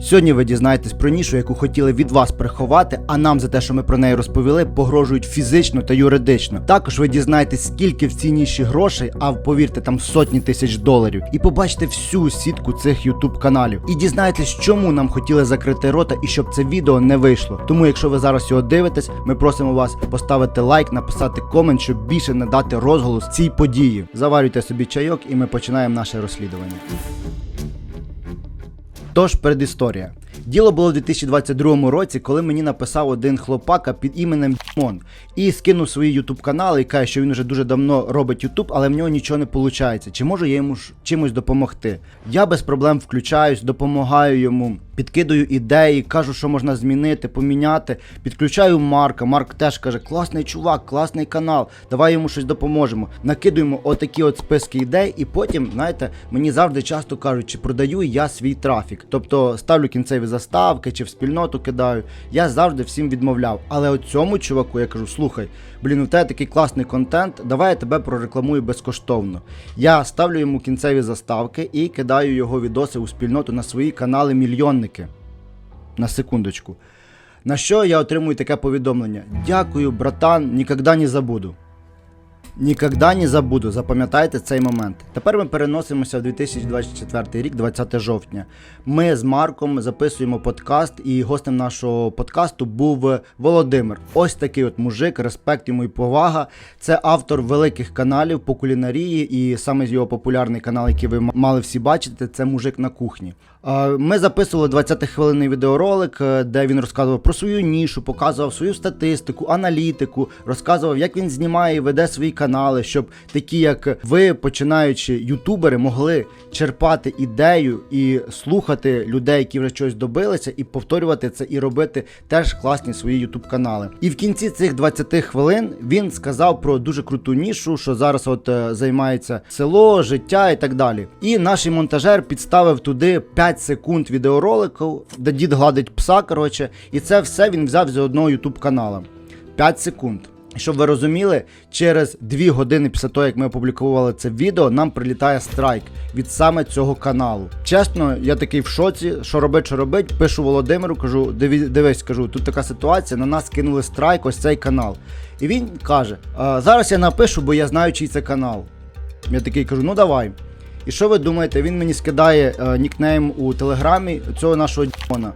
Сьогодні ви дізнаєтесь про нішу, яку хотіли від вас приховати, а нам за те, що ми про неї розповіли, погрожують фізично та юридично. Також ви дізнаєтесь, скільки в цій ніші грошей, а повірте, там сотні тисяч доларів, і побачите всю сітку цих ютуб каналів. І дізнаєтесь, чому нам хотіли закрити рота і щоб це відео не вийшло. Тому, якщо ви зараз його дивитесь, ми просимо вас поставити лайк, написати комент, щоб більше не дати розголос цій події. Заварюйте собі чайок, і ми починаємо наше розслідування. Тож передісторія. Діло було в 2022 році, коли мені написав один хлопака під іменем Дімон і скинув свої ютуб канали і каже, що він вже дуже давно робить ютуб, але в нього нічого не виходить. Чи можу я йому чимось допомогти? Я без проблем включаюсь, допомагаю йому, підкидаю ідеї, кажу, що можна змінити, поміняти. Підключаю Марка. Марк теж каже: класний чувак, класний канал, давай йому щось допоможемо. Накидуємо отакі от списки ідей, і потім, знаєте, мені завжди часто кажуть, чи продаю я свій трафік. Тобто ставлю кінцеві заставки чи в спільноту кидаю. Я завжди всім відмовляв. Але от цьому чуваку я кажу: слухай, блін, у тебе такий класний контент, давай я тебе прорекламую безкоштовно. Я ставлю йому кінцеві заставки і кидаю його відоси у спільноту на свої канали мільйонники. На секундочку. На що я отримую таке повідомлення? Дякую, братан, ніколи не забуду. Ніколи не забуду, запам'ятайте цей момент. Тепер ми переносимося в 2024 рік, 20 жовтня. Ми з Марком записуємо подкаст, і гостем нашого подкасту був Володимир. Ось такий от мужик, респект йому і повага. Це автор великих каналів по кулінарії, і саме його популярний канал, який ви мали всі бачити, це мужик на кухні. Ми записували 20-хвилинний відеоролик, е, де він розказував про свою нішу, показував свою статистику, аналітику, розказував, як він знімає і веде свої канали, щоб такі, як ви, починаючи ютубери, могли черпати ідею і слухати людей, які вже щось добилися, і повторювати це, і робити теж класні свої ютуб канали. І в кінці цих 20 хвилин він сказав про дуже круту нішу, що зараз от е, займається село, життя і так далі. І наш монтажер підставив туди 5 секунд відеоролику, де дід гладить пса. Коротше, і це все він взяв з одного ютуб канала. 5 секунд. Щоб ви розуміли, через 2 години після того, як ми опублікували це відео, нам прилітає страйк від саме цього каналу. Чесно, я такий в шоці, що робить, що робить. Пишу Володимиру, кажу, «Диві- дивись, кажу, тут така ситуація, на нас кинули страйк, ось цей канал. І він каже: зараз я напишу, бо я знаю, чий це канал. Я такий кажу, ну давай. І що ви думаєте? Він мені скидає е, нікнейм у телеграмі цього нашого дімона.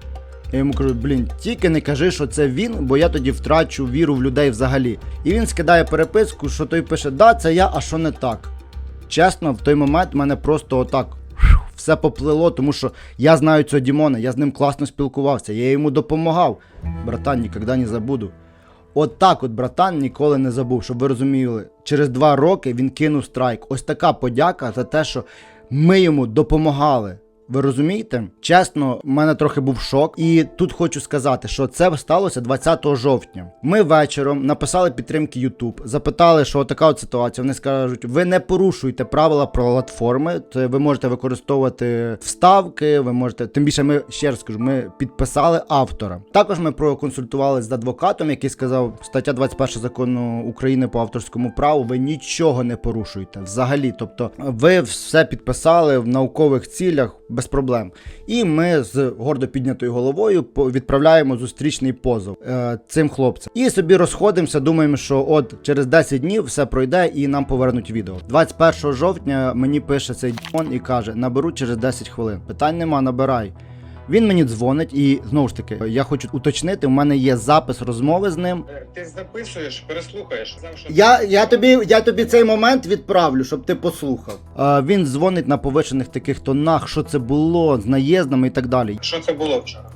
Я йому кажу, блін, тільки не кажи, що це він, бо я тоді втрачу віру в людей взагалі. І він скидає переписку, що той пише, да, це я, а що не так. Чесно, в той момент мене просто отак все поплило, тому що я знаю цього Дімона, я з ним класно спілкувався, я йому допомагав. Братан, ніколи не забуду. От так от братан ніколи не забув, щоб ви розуміли. Через два роки він кинув страйк. Ось така подяка за те, що ми йому допомагали. Ви розумієте? Чесно, в мене трохи був шок. І тут хочу сказати, що це сталося 20 жовтня. Ми вечором написали підтримки YouTube, запитали, що така от ситуація. Вони скажуть, ви не порушуєте правила платформи, то ви можете використовувати вставки, ви можете. Тим більше ми ще раз скажу, ми підписали автора. Також ми проконсультувалися з адвокатом, який сказав, стаття 21 закону України по авторському праву, ви нічого не порушуєте взагалі. Тобто, ви все підписали в наукових цілях без проблем. І ми з гордо піднятою головою відправляємо зустрічний позов е, цим хлопцям. І собі розходимося, думаємо, що от через 10 днів все пройде і нам повернуть відео. 21 жовтня мені пише цей дон і каже: наберу через 10 хвилин. Питань нема, набирай. Він мені дзвонить, і знову ж таки, я хочу уточнити, у мене є запис розмови з ним. Е, Ти записуєш, переслухаєш. Я, я, тобі, я тобі цей момент відправлю, щоб ти послухав. А, він дзвонить на повишених таких тонах, що це було з наїздами і так далі. Що це було вчора?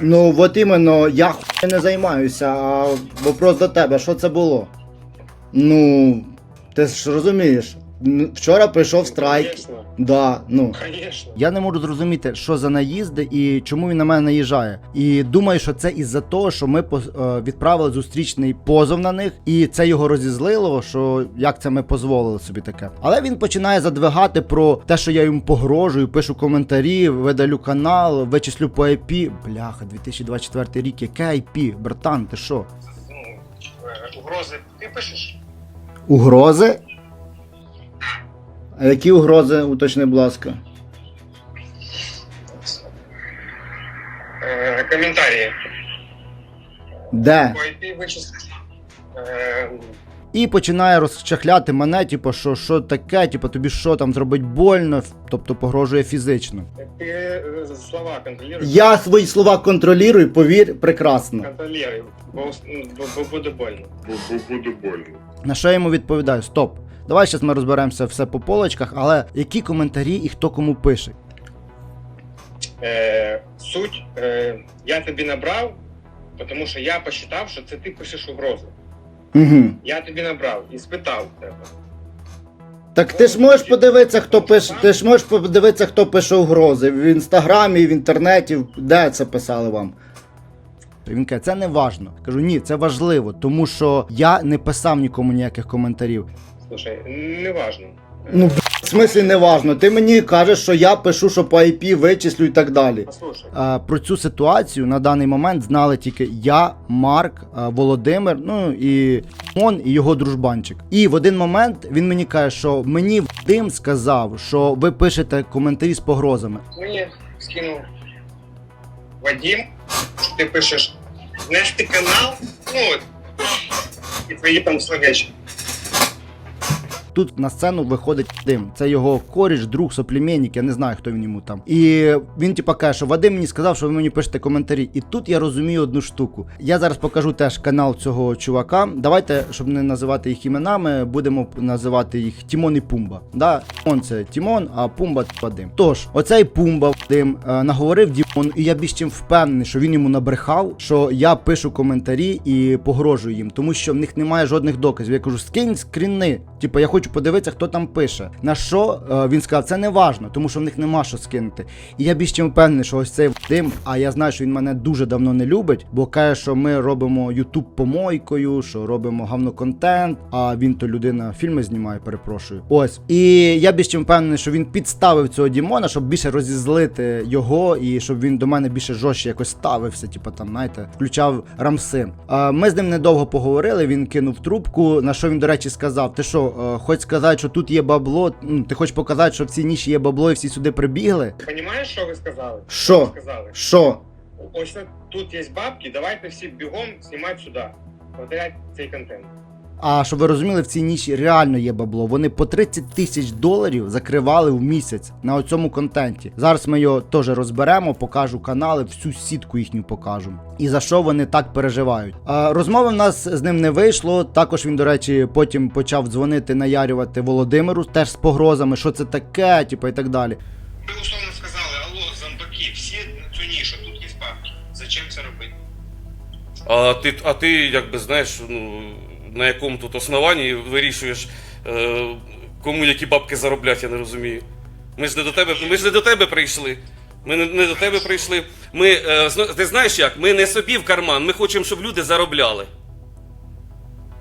Ну, от іменно, я хуй не займаюся, а вопрос до тебе, що це було? Ну, ти ж розумієш, вчора прийшов страйк. Конечно, Да, ну. конечно. Я не можу зрозуміти, що за наїзди і чому він на мене наїжджає. І думаю, що це із-за того, що ми е, відправили зустрічний позов на них, і це його розізлило, що як це ми дозволили собі таке. Але він починає задвигати про те, що я йому погрожую, пишу коментарі, видалю канал, вичислю по IP. Бляха, 2024 рік, яке IP? Братан, ти що? Ну, е, угрози ти пишеш? Угрози? А які угрози, уточни, будь ласка? Е, коментарі. Де? Вичислити. Е, І починає розчахляти мене, типу, що що таке, типу, тобі що там зробить больно, тобто погрожує фізично. ти е, слова контролюєш. Я свої слова контролюю, повір, прекрасно. Контролюй, бо, бо, бо буде больно. Бо, бо буде больно. На що я йому відповідаю? Стоп. Давай зараз ми розберемося все по полочках, але які коментарі і хто кому пише. Е, суть, е, я тобі набрав, тому що я посчитав, що це ти пишеш угрози. Угу. Я тобі набрав і спитав тебе. Так ти ж можеш подивитися, хто пише. Ти ж можеш подивитися, хто пише угрози. В інстаграмі, в інтернеті, де це писали вам. Він каже, це не важно. Кажу, ні, це важливо, тому що я не писав нікому ніяких коментарів. Слушай, не важно. Ну, в смислі не важно. Ти мені кажеш, що я пишу, що по IP вичислю і так далі. Послухай, Е, Про цю ситуацію на даний момент знали тільки я, Марк, е, Володимир, ну і он і його дружбанчик. І в один момент він мені каже, що мені Вадим сказав, що ви пишете коментарі з погрозами. мені скинув Вадим, ти пишеш знести канал, ну от, і твої там словечки. Тут на сцену виходить Вадим. Це його коріш, друг, соплемінник, я не знаю, хто він йому там. І він типа каже, що Вадим мені сказав, що ви мені пишете коментарі. І тут я розумію одну штуку. Я зараз покажу теж канал цього чувака. Давайте, щоб не називати їх іменами, будемо називати їх Тімон і Пумба. Да? Тімон це Тімон, а Пумба Вадим. Тож, оцей Пумба Вадим е, наговорив Дімон, і я більш чим впевнений, що він йому набрехав, що я пишу коментарі і погрожую їм, тому що в них немає жодних доказів. Я кажу, скинь скріни. Типу, я хочу подивитися, хто там пише. На що е, він сказав, це не важно, тому що в них нема що скинути. І я більш чим впевнений, що ось цей Вадим, а я знаю, що він мене дуже давно не любить, бо каже, що ми робимо Ютуб помойкою, що робимо гавно-контент, а він то людина фільми знімає, перепрошую. Ось. І я більш чим впевнений, що він підставив цього Дімона, щоб більше розізлити його, і щоб він до мене більше жорстче якось ставився, типу там, знаєте, включав рамси. А, ми з ним недовго поговорили, він кинув трубку, на що він, до речі, сказав: Ти що, е, хоч сказати, що тут є бабло, ну, ти хочеш показати, що в цій ніші є бабло і всі сюди прибігли? Понімаєш, що ви сказали? Що? Ви сказали. Що? Ось тут є бабки, давайте всі бігом знімати сюди. Повторять цей контент. А щоб ви розуміли, в цій ніші реально є бабло. Вони по 30 тисяч доларів закривали в місяць на цьому контенті. Зараз ми його теж розберемо, покажу канали, всю сітку їхню покажу. І за що вони так переживають. А, розмови в нас з ним не вийшло. Також він, до речі, потім почав дзвонити, наярювати Володимиру теж з погрозами, що це таке, типу, і так далі. Ви условно сказали, алло, зомбаки, всі на цю нішу, тут є бабки. Зачем це робити? А ти, а ти якби знаєш, ну, на якому тут основанні вирішуєш, е, кому які бабки заробляти, я не розумію. Ми ж не до тебе, ми ж не до тебе прийшли. Ми не, не до тебе прийшли. Ми, е, ти знаєш як? Ми не собі в карман, ми хочемо, щоб люди заробляли.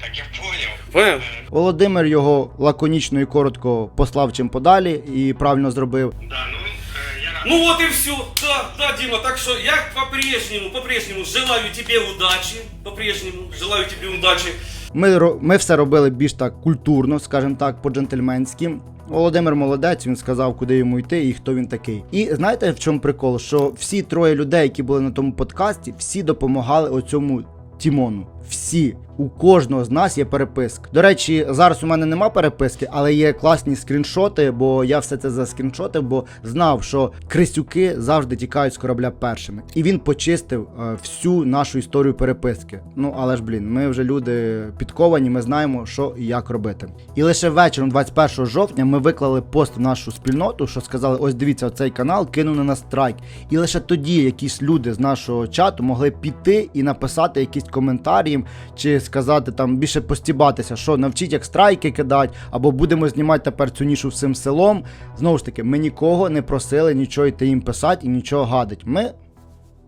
Так я поняв. Поняв? Володимир його лаконічно і коротко послав чим подалі і правильно зробив. Да, ну е, я. Ну вот и все. Да, да, Дима, так что я по-прежнему, по-прежнему желаю тебе удачи. По-прежнему желаю тебе удачи. Ми, ми все робили більш так культурно, скажімо так, по-джентльменськи. Володимир молодець, він сказав, куди йому йти і хто він такий. І знаєте, в чому прикол? Що всі троє людей, які були на тому подкасті, всі допомагали оцьому Тімону. Всі. У кожного з нас є переписка. До речі, зараз у мене нема переписки, але є класні скріншоти, бо я все це заскріншотив, бо знав, що крисюки завжди тікають з корабля першими. І він почистив е, всю нашу історію переписки. Ну але ж блін, ми вже люди підковані, ми знаємо, що і як робити. І лише вечором, 21 жовтня, ми виклали пост в нашу спільноту, що сказали: ось дивіться, цей канал кинули на страйк. І лише тоді якісь люди з нашого чату могли піти і написати якісь коментарі їм, чи сказати там більше постібатися, що навчіть як страйки кидати, або будемо знімати тепер цю нішу всім селом. Знову ж таки, ми нікого не просили нічого йти їм писати і нічого гадить. Ми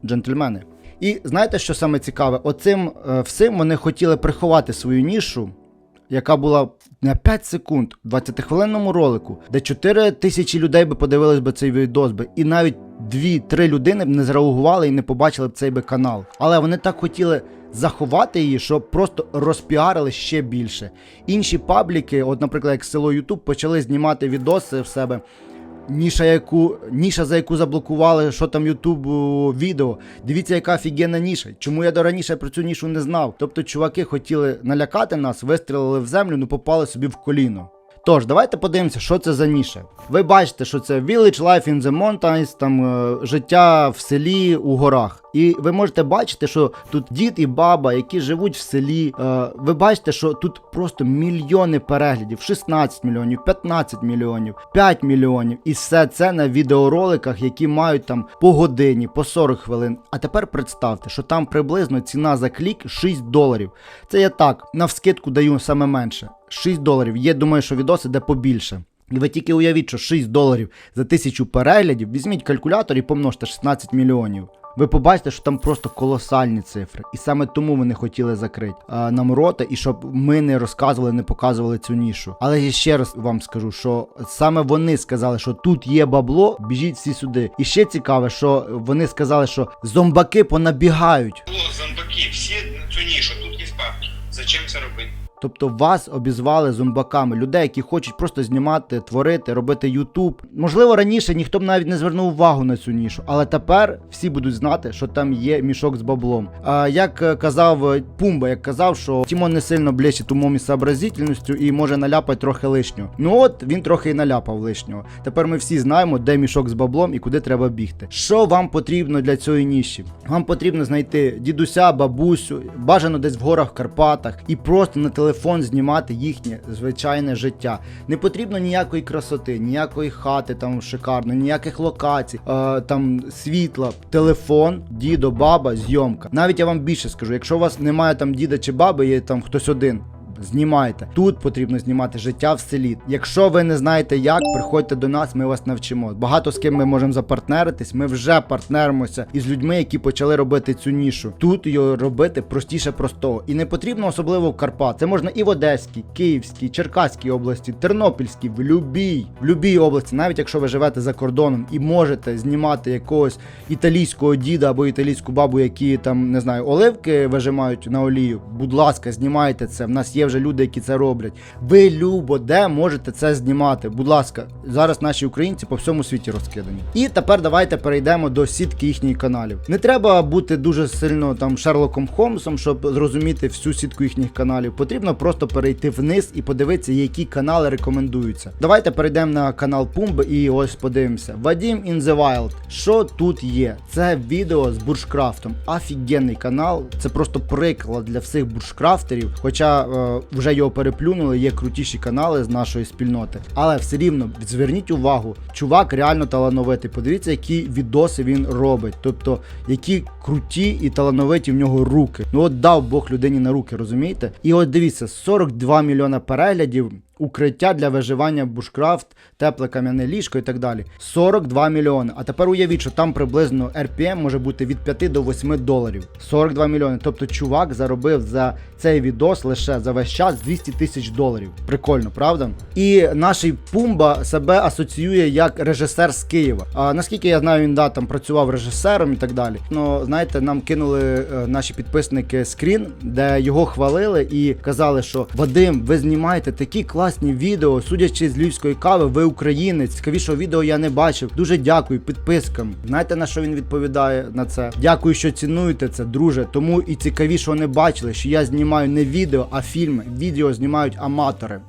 джентльмени. І знаєте, що саме цікаве? Оцим е, всім вони хотіли приховати свою нішу, яка була на 5 секунд в 20-хвилинному ролику, де 4 тисячі людей би подивились би цей відос би, і навіть 2-3 людини б не зреагували і не побачили б цей би канал. Але вони так хотіли заховати її, що просто розпіарили ще більше. Інші пабліки, от, наприклад, як село Ютуб, почали знімати відоси в себе ніша, яку, ніша, за яку заблокували, що там Ютуб відео. Дивіться, яка офігенна ніша. Чому я до раніше про цю нішу не знав? Тобто, чуваки хотіли налякати нас, вистрілили в землю, ну попали собі в коліно. Тож, давайте подивимося, що це за ніша. Ви бачите, що це Village Life in the Mountains, там е, життя в селі у горах. І ви можете бачити, що тут дід і баба, які живуть в селі. Е, ви бачите, що тут просто мільйони переглядів, 16 мільйонів, 15 мільйонів, 5 мільйонів. І все це на відеороликах, які мають там по годині, по 40 хвилин. А тепер представте, що там приблизно ціна за клік 6 доларів. Це я так, навскидку даю саме менше. 6 доларів. Є, думаю, що відоси де побільше. І ви тільки уявіть, що 6 доларів за тисячу переглядів, візьміть калькулятор і помножте 16 мільйонів. Ви побачите, що там просто колосальні цифри. І саме тому вони хотіли закрити а, нам рота, і щоб ми не розказували, не показували цю нішу. Але я ще раз вам скажу, що саме вони сказали, що тут є бабло, біжіть всі сюди. І ще цікаве, що вони сказали, що зомбаки понабігають. Було зомбаки, всі на цю нішу, тут є бабки. Зачем це робити? Тобто вас обізвали зомбаками, людей, які хочуть просто знімати, творити, робити Ютуб. Можливо, раніше ніхто б навіть не звернув увагу на цю нішу, але тепер всі будуть знати, що там є мішок з баблом. А як е, казав е, Пумба, як казав, що Тімон не сильно блещить умом і сообразительністю і може наляпати трохи лишнього. Ну от він трохи і наляпав лишнього. Тепер ми всі знаємо, де мішок з баблом і куди треба бігти. Що вам потрібно для цієї ніші? Вам потрібно знайти дідуся, бабусю, бажано десь в горах в Карпатах, і просто на телефон знімати їхнє звичайне життя. Не потрібно ніякої красоти, ніякої хати там шикарно, ніяких локацій, е, там світла, телефон, дідо, баба, зйомка. Навіть я вам більше скажу, якщо у вас немає там діда чи баби, є там хтось один. Знімайте. Тут потрібно знімати життя в селі. Якщо ви не знаєте як, приходьте до нас, ми вас навчимо. Багато з ким ми можемо запартнеритись. Ми вже партнеримося із людьми, які почали робити цю нішу. Тут його робити простіше простого. І не потрібно особливо в Карпат. Це можна і в Одеській, Київській, Черкаській області, Тернопільській, в любій, в любій області, навіть якщо ви живете за кордоном і можете знімати якогось італійського діда або італійську бабу, які там не знаю, оливки вижимають на олію. Будь ласка, знімайте це. В нас є вже люди, які це роблять. Ви любо де можете це знімати. Будь ласка, зараз наші українці по всьому світі розкидані. І тепер давайте перейдемо до сітки їхніх каналів. Не треба бути дуже сильно там Шерлоком Холмсом, щоб зрозуміти всю сітку їхніх каналів. Потрібно просто перейти вниз і подивитися, які канали рекомендуються. Давайте перейдемо на канал Пумби і ось подивимося. Вадім in the Wild. Що тут є? Це відео з буршкрафтом. Офігенний канал. Це просто приклад для всіх буршкрафтерів. Хоча е, вже його переплюнули, є крутіші канали з нашої спільноти. Але все рівно зверніть увагу, чувак реально талановитий. Подивіться, які відоси він робить. Тобто, які круті і талановиті в нього руки. Ну от дав Бог людині на руки, розумієте? І от дивіться, 42 мільйона переглядів. Укриття для виживання бушкрафт, тепле кам'яне ліжко і так далі. 42 мільйони. А тепер уявіть, що там приблизно RPM може бути від 5 до 8 доларів. 42 мільйони. Тобто чувак заробив за цей відос лише за весь час 200 тисяч доларів. Прикольно, правда? І наш Пумба себе асоціює як режисер з Києва. А наскільки я знаю, він да, там працював режисером і так далі. Ну, знаєте, нам кинули е, наші підписники скрін, де його хвалили і казали, що Вадим, ви знімаєте такі класні відео. Судячи з львівської кави, ви українець. Цікавішого відео я не бачив. Дуже дякую підпискам. Знаєте на що він відповідає на це? Дякую, що цінуєте це, друже. Тому і цікавішого не бачили, що я знімаю не відео, а фільми. Відео знімають аматори.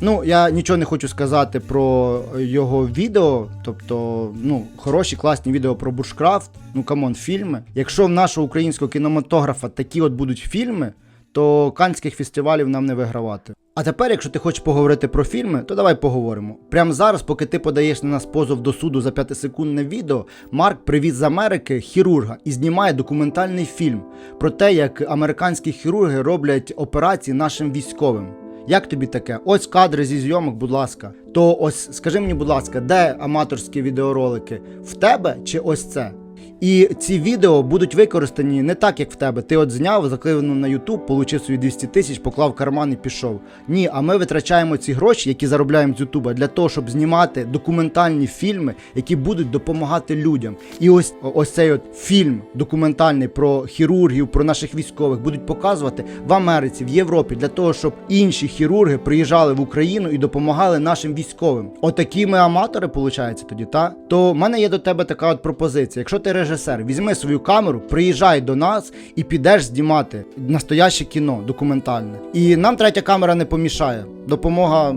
Ну, я нічого не хочу сказати про його відео. Тобто, ну, хороші, класні відео про бушкрафт. Ну, камон, фільми. Якщо в нашого українського кінематографа такі от будуть фільми, то канських фестивалів нам не вигравати. А тепер, якщо ти хочеш поговорити про фільми, то давай поговоримо. Прямо зараз, поки ти подаєш на нас позов до суду за 5-секундне відео, Марк привіз з Америки хірурга і знімає документальний фільм про те, як американські хірурги роблять операції нашим військовим. Як тобі таке? Ось кадри зі зйомок, будь ласка. То ось скажи мені, будь ласка, де аматорські відеоролики? В тебе чи ось це? І ці відео будуть використані не так, як в тебе. Ти от зняв, закинув на YouTube, получив свої 200 тисяч, поклав карман і пішов. Ні, а ми витрачаємо ці гроші, які заробляємо з Ютуба, для того, щоб знімати документальні фільми, які будуть допомагати людям. І ось ось цей от фільм документальний про хірургів, про наших військових будуть показувати в Америці, в Європі, для того, щоб інші хірурги приїжджали в Україну і допомагали нашим військовим. Отакі ми аматори, виходить, тоді, та? То в мене є до тебе така от пропозиція. Якщо ти режисер, візьми свою камеру, приїжджай до нас і підеш знімати настояще кіно документальне. І нам третя камера не помішає. Допомога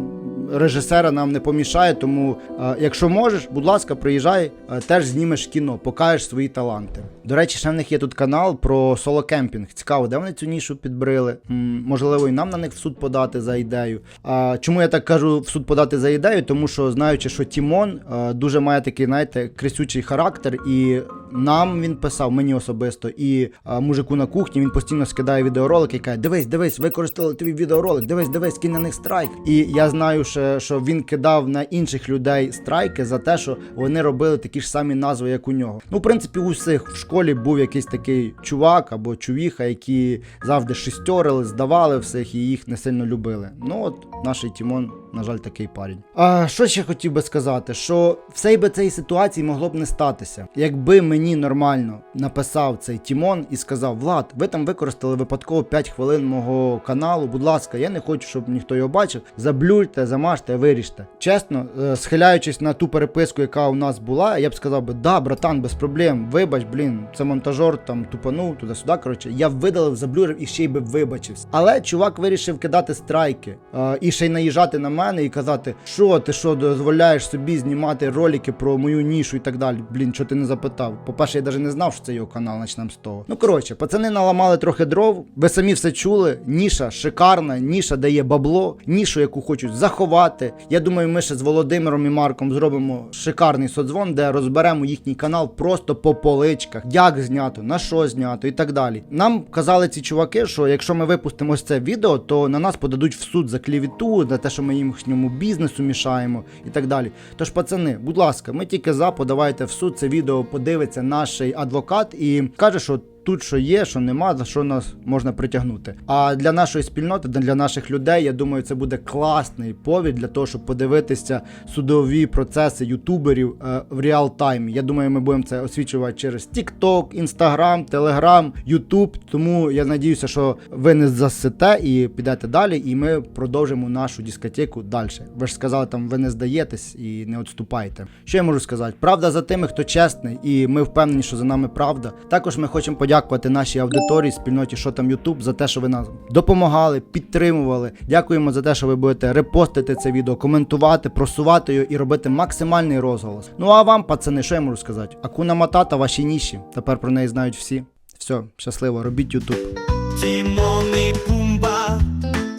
режисера нам не помішає, тому е, якщо можеш, будь ласка, приїжджай, е, теж знімеш кіно, покажеш свої таланти. До речі, ще в них є тут канал про соло-кемпінг. Цікаво, де вони цю нішу підбрили? М, можливо, і нам на них в суд подати за ідею. А чому я так кажу в суд подати за ідею? Тому що знаючи, що Тімон е, дуже має такий, знаєте, крисючий характер, і нам він писав, мені особисто, і е, мужику на кухні він постійно скидає відеоролики і каже: Дивись, дивись, використали твій відеоролик, дивись, дивись, кинь на них страйк. І я знаю, ще, що він кидав на інших людей страйки за те, що вони робили такі ж самі назви, як у нього. Ну, в принципі, у всіх в школі був якийсь такий чувак або чувіха, які завжди шістерили, здавали всіх і їх не сильно любили. Ну от наш Тімон, на жаль, такий парень. А що ще хотів би сказати? Що всей би цієї ситуації могло б не статися, якби мені нормально написав цей Тімон і сказав: Влад, ви там використали випадково 5 хвилин мого каналу. Будь ласка, я не хочу, щоб ніхто його бачив. Заблюрте, замажте, виріжте. Чесно, е, схиляючись на ту переписку, яка у нас була, я б сказав би, да, братан, без проблем. Вибач, блін, це монтажер там тупанув туди-сюди. Коротше, я видалив, заблюрив і ще й би вибачився. Але чувак вирішив кидати страйки е, і ще й наїжджати на мене і казати, що ти що дозволяєш собі знімати ролики про мою нішу і так далі. Блін, що ти не запитав? По-перше, я навіть не знав, що це його канал, начнем з того. Ну коротше, пацани наламали трохи дров. Ви самі все чули. Ніша шикарна, ніша дає бабло, нішу, яку хочуть заховати. Я думаю, ми ще з Володимиром і Марком зробимо шикарний соцдзвон, де розберемо їхній канал просто по поличках, як знято, на що знято і так далі. Нам казали ці чуваки, що якщо ми випустимо це відео, то на нас подадуть в суд за клівіту, за те, що ми їхньому бізнесу мішаємо і так далі. Тож, пацани, будь ласка, ми тільки за, подавайте в суд. Це відео подивиться наш адвокат і каже, що. Тут що є, що нема, за що нас можна притягнути. А для нашої спільноти, для наших людей, я думаю, це буде класний повід для того, щоб подивитися судові процеси ютуберів е, в реал таймі. Я думаю, ми будемо це освічувати через TikTok, Instagram, Telegram, YouTube. Тому я надіюся, що ви не засите і підете далі, і ми продовжимо нашу дискотеку далі. Ви ж сказали, там ви не здаєтесь і не відступаєте. Що я можу сказати? Правда за тими, хто чесний, і ми впевнені, що за нами правда. Також ми хочемо подякувати нашій аудиторії, спільноті, що там YouTube, за те, що ви нас допомагали, підтримували. Дякуємо за те, що ви будете репостити це відео, коментувати, просувати його і робити максимальний розголос. Ну а вам, пацани, що я можу сказати? Акуна Матата, ваші ніші. Тепер про неї знають всі. Все, щасливо, робіть YouTube. Тімон і Пумба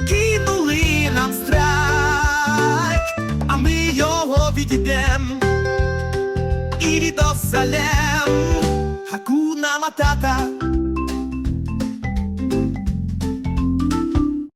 кинули нам а ми його відійдем і до салем тата.